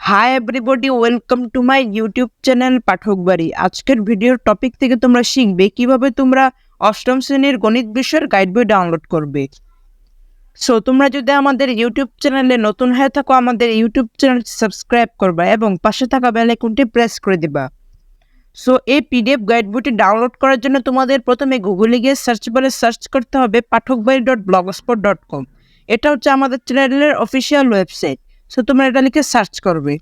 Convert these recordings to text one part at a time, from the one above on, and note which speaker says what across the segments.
Speaker 1: Hi everybody welcome to my YouTube channel Pathak Bari আজকের ভিডিওর topic থেকে তোমরা শিখবে কীভাবে তোমরা অষ্টম শ্রেণির গণিত বিষয়ের গাইড বই ডাউনলোড করবে। সো তোমরা যদি আমাদের ইউটিউব চ্যানেলে নতুন হয়ে থাকো, আমাদের ইউটিউব চ্যানেল সাবস্ক্রাইব করবা এবং পাশে থাকা বেল আইকনটি প্রেস করে দিবা। সো এই পিডিএফ গাইড বইটি ডাউনলোড করার জন্য তোমাদের প্রথমে গুগলে গিয়ে সার্চ বারে সার্চ করতে হবে পাঠক বাড়ি ডট ব্লগস্পট ডট কম এটা হচ্ছে আমাদের চ্যানেলের অফিসিয়াল ওয়েবসাইট সো তোমরা এটা লিখে সার্চ করবে।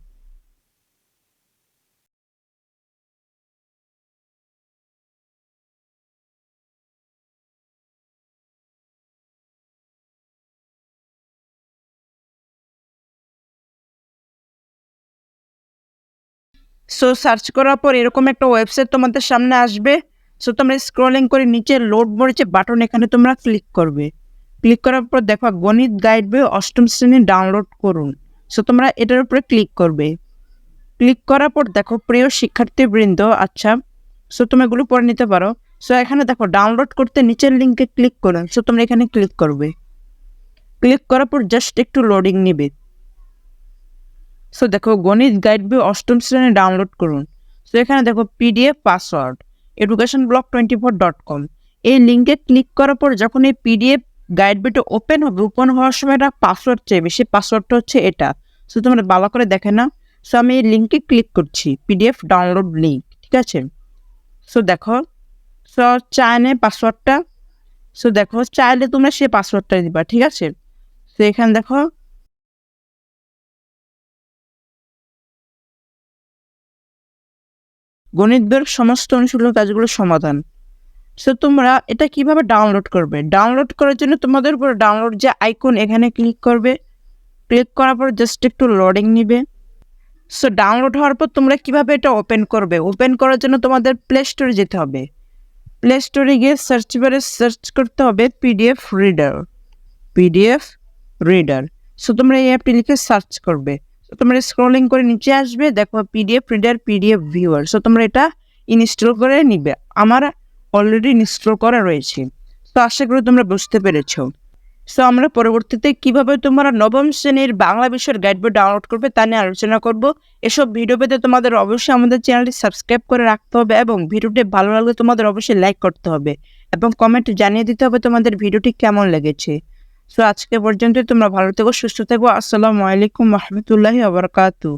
Speaker 1: সো সার্চ করার পর এরকম একটা ওয়েবসাইট তোমাদের সামনে আসবে। সো তোমরা স্ক্রলিং করে নিচে লোড মরেছে বাটন এখানে তোমরা ক্লিক করবে। ক্লিক করার পর দেখো গণিত গাইড বই অষ্টম শ্রেণি ডাউনলোড করুন। সো তোমরা এটার উপরে ক্লিক করবে। ক্লিক করার পর দেখো, প্রিয় শিক্ষার্থীবৃন্দ আচ্ছা সো তুমি এগুলো পড়ে নিতে পারো। সো এখানে দেখো ডাউনলোড করতে নিচের লিঙ্কে ক্লিক করুন সো তোমরা এখানে ক্লিক করবে। ক্লিক করার পর জাস্ট একটু লোডিং নেবে। সো দেখো, গণিত গাইড বই অষ্টম শ্রেণি ডাউনলোড করুন। সো এখানে দেখো PDF password education block twenty four dot com এই লিঙ্কে ক্লিক করার পর যখন এই পিডিএফ গাইড বইটা ওপেন হবে ওপেন হওয়ার সময় একটা পাসওয়ার্ড চাইবে। সেই পাসওয়ার্ডটা হচ্ছে এটা। সো তোমরা ভালো করে দেখে না সো আমি এই লিঙ্কে ক্লিক করছি পিডিএফ ডাউনলোড লিঙ্ক ঠিক আছে? সো দেখো সো চায়নে পাসওয়ার্ডটা সো দেখো, চাইলে তোমরা সে পাসওয়ার্ডটা দিবা, ঠিক আছে? তো এখানে দেখো, গণিত বইয়ের সমস্ত অনুশীলন কাজগুলোর সমাধান। সো তোমরা এটা কীভাবে ডাউনলোড করবে? ডাউনলোড করার জন্য তোমাদের উপর ডাউনলোড যে আইকন এখানে ক্লিক করবে ক্লিক করার পর জাস্ট একটু লোডিং নিবে। সো ডাউনলোড হওয়ার পর তোমরা কীভাবে এটা ওপেন করবে? ওপেন করার জন্য তোমাদের প্লে স্টোরে যেতে হবে। প্লে স্টোরে গিয়ে সার্চ বারে সার্চ করতে হবে PDF reader PDF reader so তোমরা এই অ্যাপটি লিখে সার্চ করবে। সো তোমরা স্ক্রলিং করে নিচে আসবে, দেখো PDF reader PDF viewer so তোমরা এটা ইনস্টল করে নিবে। আমার অলরেডি ইনস্টল করা রয়েছে। তো আশা করি তোমরা বুঝতে পেরেছ। সো আমরা পরবর্তীতে কীভাবে তোমরা নবম শ্রেণির বাংলা বিষয়ের গাইড বই ডাউনলোড করবে তা নিয়ে আলোচনা করব। এসব ভিডিও পেতে তোমাদের অবশ্যই আমাদের চ্যানেলটি সাবস্ক্রাইব করে রাখতে হবে এবং ভিডিওটি ভালো লাগলে তোমাদের অবশ্যই লাইক করতে হবে এবং কমেন্ট জানিয়ে দিতে হবে তোমাদের ভিডিওটি কেমন লেগেছে। সো আজকে পর্যন্ত তোমরা ভালো থেকো, সুস্থ থেকো। আসসালামু আলাইকুম রহমতুল্লাহি আবরকাতু